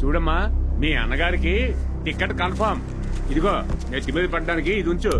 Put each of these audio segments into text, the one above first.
చూడమ్మా మీ అన్నగారికి ticket confirm ఇదిగో నెత్తి మీద పడడానికి ఇది ఉంచు.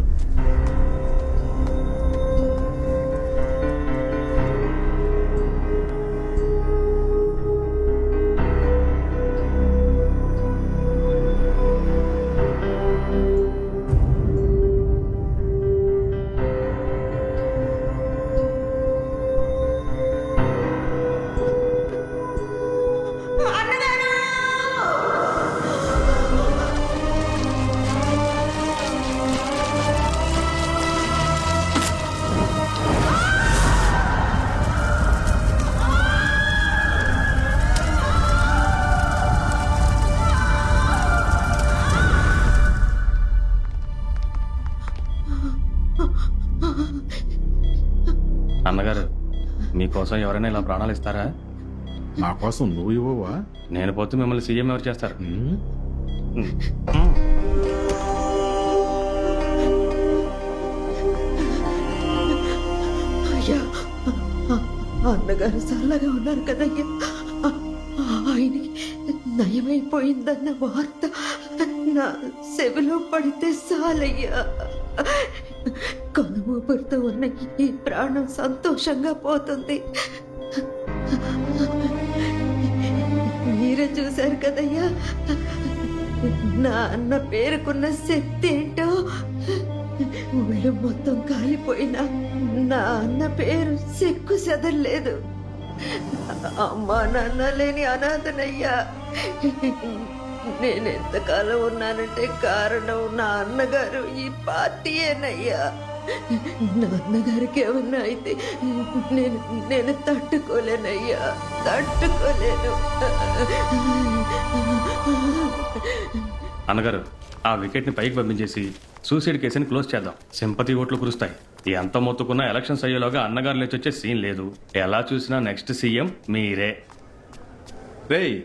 మీకోసం ఎవరైనా ఇలా ప్రాణాలు ఇస్తారా? నా కోసం నువ్వు ఇవ్వవా? నేను పోతే మిమ్మల్ని సీఎం ఎవరు చేస్తారు? అన్నగారు చల్లగా ఉన్నారు కదయ్యా. ఆయనకి నయమైపోయిందన్న వార్త నా చెవిలో పడితే చాలయ్యా. కనుమూపురుతో ఉన్న ఈ ప్రాణం సంతోషంగా పోతుంది. మీరే చూశారు కదయ్యా? నా అన్న పేరుకున్న శక్తి ఏంటో? ఊళ్ళో మొత్తం కాలిపోయినా నా అన్న పేరు చెక్కు సెదర్లేదు అమ్మా నాన్న లేని అనాథనయ్యా. నేను ఎంతకాలం ఉన్నానంటే కారణం నా అన్నగారు ఈ పార్టీయేనయ్యా. నా అన్నగారికి ఏమన్నా అయితే నేను నేను తట్టుకోలేనయ్యా. తట్టుకోలేను. అన్నగారు ఆ వికెట్ని పైకి పంపించేసి సూసైడ్ కేసుని క్లోజ్ చేద్దాం. సింపతి ఓట్లు కురుస్తాయి. ఎంత మొత్తుకున్నా ఎలక్షన్స్ అయ్యేలోగా అన్నగారు లేచి వచ్చే సీన్ లేదు. ఎలా చూసినా నెక్స్ట్ సీఎం మీరే. రేయ్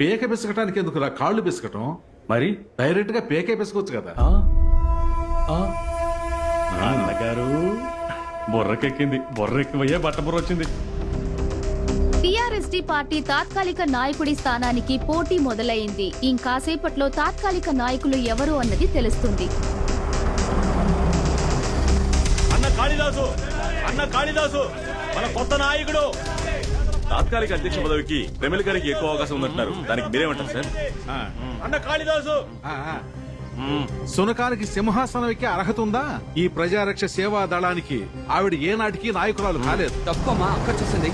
పేక పిసకటానికి ఎందుకురా కాళ్ళు పిసకటం? మరి? డైరెక్ట్గా పేకే పిసకొచ్చు కదా. అన్నగారు. బుర్రకెక్కింది. బుర్రెక్కిపోయే బట్ట బుర్ర వచ్చింది టీఆర్ఎస్డీ పార్టీ తాత్కాలిక నాయకుడి స్థానానికి పోటీ మొదలైంది. ఇంకాసేపట్లో తాత్కాలిక నాయకులు ఎవరు అన్నది తెలుస్తుంది. అన్న కాళిదాసు! అన్న కాళిదాసు! మన కొత్త నాయకుడు! తాత్కాలిక అధ్యక్ష పదవికి రెమెల్ గారికి ఎక్కువ అవకాశం ఉందంటున్నారు. దానికి మీరేమంటారు సార్? అన్న కాళిదాసు! ఆ, ఆ. సునకానికి సింహాసనం ఎక్కే అర్హత ఉందా? ఈ ప్రజారక్ష సేవా దళానికి ఆవిడ ఏనాటికి నాయకురాలు కాలేదు. అక్క వచ్చేసింది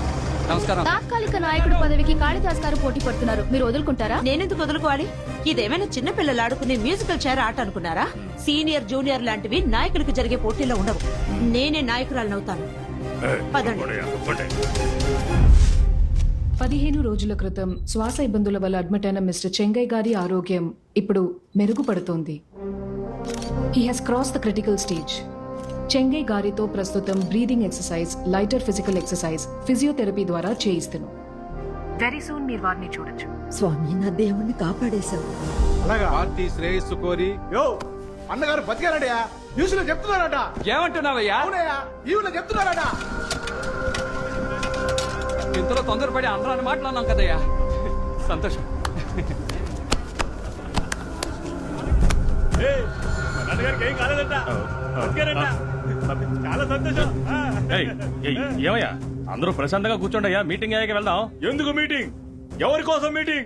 నమస్కారం. తాత్కాలిక నాయకుడి పదవికి కాళిదాస్ గారు పోటీ పడుతున్నారు. మీరు వదులుకుంటారా? నేనెందుకు వదులుకోవాలి? ఇదేమైనా చిన్న పిల్లలు ఆడుకునే మ్యూజికల్ చైర్ ఆట అనుకున్నారా? సీనియర్ జూనియర్ లాంటివి నాయకులకి జరిగే పోటీలో ఉండవు. నేనే నాయకురాలనవుతాను. పదండి. పదిహేను రోజుల క్రితం శ్వాస ఇబ్బందుల వల్ల అడ్మిట్ అయిన మిస్టర్ చెంగయ్య గారి ఆరోగ్యం ఇప్పుడు మెరుగుపడుతోంది. He has cross the critical stage Chengaiah గారితో ప్రస్తుతం breathing exercise lighter physical exercise physiotherapy ద్వారా చేయిస్తున్నాం వెరీ సూన్ మీరు వారిని చూడొచ్చు. స్వామి నా దేవుణ్ణి కాపాడేశావు. పార్టీ శ్రేయస్సు కోరి. యో అన్నగారు బతికారట న్యూస్లో చెప్తున్నారట. ఏమంటున్నావయ్యా? అవునయ్యా చెప్తున్నారట. ఇంతలో తొందరపడి అందరాన్ని మాట్లాడినాం కదయ్యా. సంతోషం. ఏం కాలేదంట. చాలా సంతోషం. ఆ. ఏయ్, ఏయ్, ఏమయ్యా? అందరూ ప్రశాంతంగా కూర్చోండి మీటింగ్ అయ్యాక వెళ్దాం. ఎందుకు మీటింగ్? ఎవరి కోసం మీటింగ్?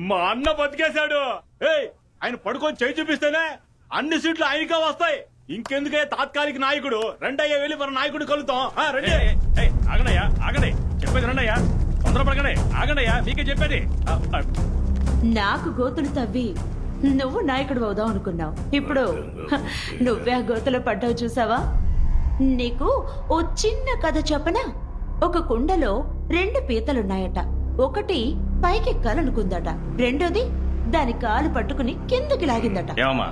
మా అన్న బతికేశాడు. ఏయ్ ఆయన పడుకొని చేయి చూపిస్తేనే అన్ని సీట్లు ఆయనకే వస్తాయి. ఇంకెందుకే తాత్కాలిక నాయకుడు? రెండయ్య వెళ్ళి మన నాయకుడు కలుద్దాం. ఆ, రండి. ఆగండి ఆగండయ్యా. మీకే చెప్పేది. నాకు గోతులు తవ్వి నువ్వు నాయకుడు అవుదాం అనుకున్నావు. ఇప్పుడు నువ్వే ఆ గోతులో పడ్డావు చూసావా? నీకు ఓ చిన్న కథ చెప్పనా? ఒక కుండలో రెండు పీతలున్నాయట. ఒకటి పైకెక్కాలనుకుందట రెండోది దాని కాలు పట్టుకుని కిందకి లాగిందట. ఏమమ్మా?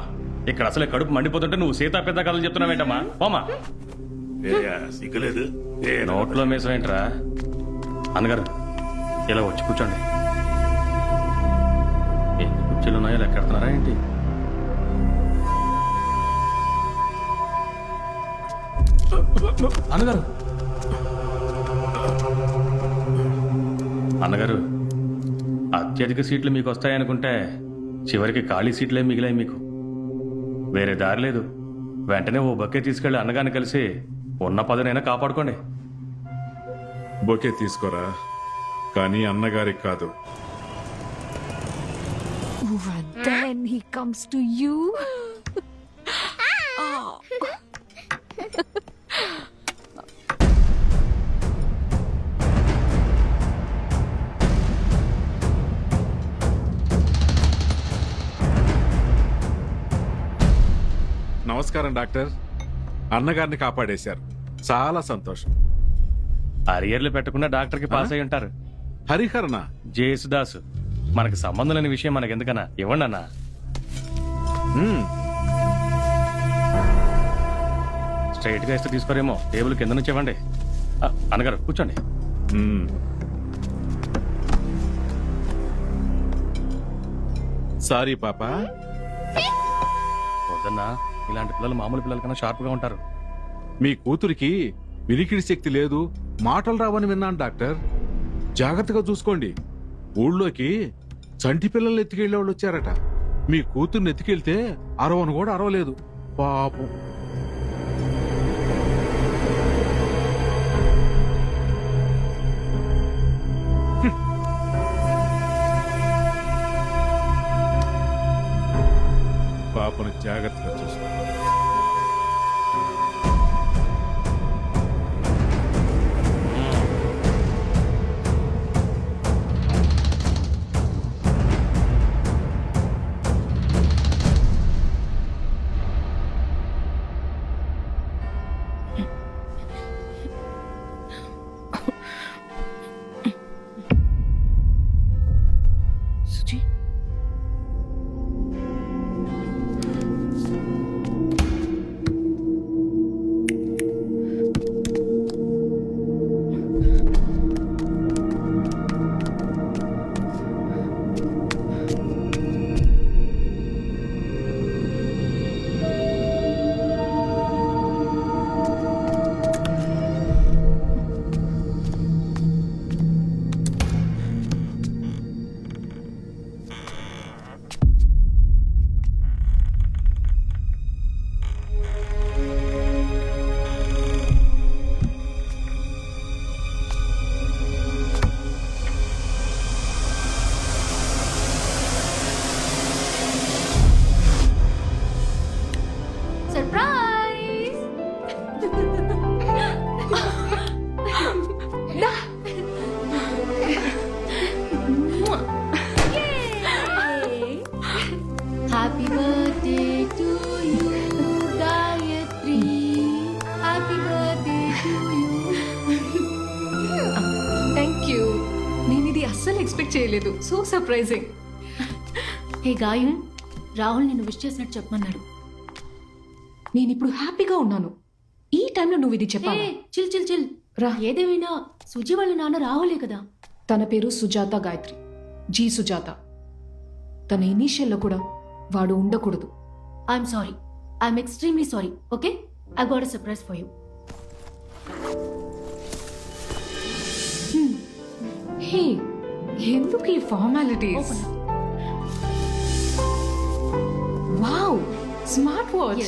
ఇక్కడ అసలే కడుపు మండిపోతుంటే నువ్వు సీతా పెద్ద కథలు చెప్తున్నావేంటమ్మా? పోమా సిగ్గులేదు. నోట్లో మేసం ఏంట్రా? అన్నగారు ఇలా వచ్చి కూర్చోండి. ఎన్ని కుర్చీలు ఉన్నాయో? లెక్కెడుతున్నారా ఏంటి? అన్నగారు. అన్నగారు అత్యధిక సీట్లు మీకు వస్తాయనుకుంటే చివరికి ఖాళీ సీట్లే మిగిలాయి మీకు. వేరే దారి లేదు. వెంటనే ఓ బక్కే తీసుకెళ్ళి అన్నగారిని కలిసి ఉన్న పదనైనా కాపాడుకోండి. బొకే తీసుకోరా? కానీ అన్నగారికి కాదు. Then he comes to you. నమస్కారం డాక్టర్. అన్నగారిని కాపాడేశారు. చాలా సంతోషం. అరియర్లు పెట్టకుండా డాక్టర్కి పాస్ అయి ఉంటారు. హరిహరణ జేసుదాస్ మనకి సంబంధం లేని విషయం మనకి ఎందుకన్నా? ఇవ్వండి అన్నా. స్ట్రైట్గా ఇస్తే తీసుకోరేమో టేబుల్ కింద నుంచి ఇవ్వండి. ఆ, అన్నగారు కూర్చోండి. సారీ పాప. వద్దన్నా ఇలాంటి పిల్లలు మామూలు పిల్లల కన్నా షార్ప్గా ఉంటారు. మీ కూతురికి వినికిడి శక్తి లేదు మాటలు రావని విన్నాను డాక్టర్. జాగ్రత్తగా చూసుకోండి. ఊళ్ళోకి చంటి పిల్లల్ని ఎత్తుకెళ్ళే వాళ్ళు వచ్చారట. మీ కూతుర్ని ఎత్తుకెళ్తే అరవను కూడా అరవలేదు. పాపం. చేయలేదు సో సర్ప్రైజింగ్ హే గాయు రాహుల్ నిన్ను విష్ చేసినట్టు చెప్పమన్నాడు. నేను ఇప్పుడు హ్యాపీగా ఉన్నాను. ఈ టైంలో నువ్వు ఇది చెప్పాలి? చిల్ చిల్ చిల్ రా. ఏదేమైనా సుజి వాళ్ళ నాన్న రాహులే కదా. తన పేరు సుజాత గాయత్రి. జీ సుజాత. తన ఇనీషియల్లో కూడా వాడు ఉండకూడదు. I'm sorry I'm extremely sorry okay I got surprise for you hey ఎందుకు ఈ formalities wow smart watch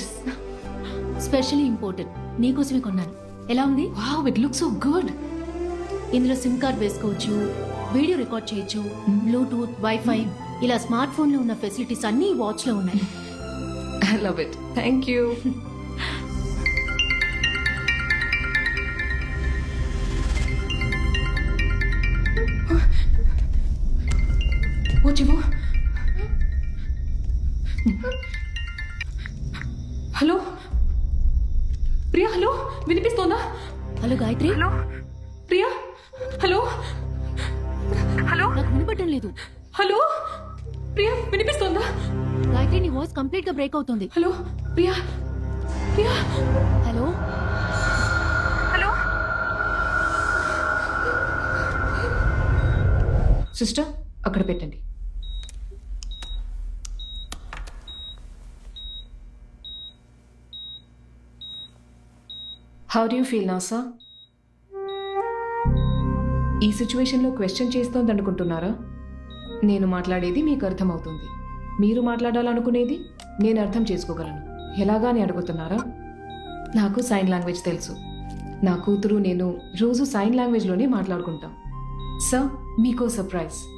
specially important నీకోసమే కొన్నాను. ఎలా ఉంది? Wow it look so good ఇందులో సిమ్ కార్డ్ వేసుకోవచ్చు వీడియో రికార్డ్ చేయొచ్చు బ్లూటూత్ వైఫై ఇలా స్మార్ట్ ఫోన్లో ఉన్న ఫెసిలిటీస్ అన్ని ఈ వాచ్లో ఉన్నాయి. I love it thank you hello? Priya hello? వినిపిస్తోందా? Hello Gayatri. Priya? Hello? Hello? నాకు వినపడటం లేదు. హలో? ప్రియా వినిపిస్తోందా? గాయత్రి నీ వాయిస్ కంప్లీట్గా బ్రేక్ అవుతుంది. Hello? Priya? Priya? Hello? Sister అక్కడ పెట్టండి. హౌ డూ ఫీల్ నా సార్ ఈ సిచ్యువేషన్లో క్వశ్చన్ చేస్తోంది అనుకుంటున్నారా? నేను మాట్లాడేది మీకు అర్థమవుతుంది. మీరు మాట్లాడాలనుకునేది నేను అర్థం చేసుకోగలను. ఎలాగాని అడుగుతున్నారా? నాకు సైన్ లాంగ్వేజ్ తెలుసు. నా కూతురు నేను రోజు సైన్ లాంగ్వేజ్లోనే మాట్లాడుకుంటాం. సార్ మీకో సర్ప్రైజ్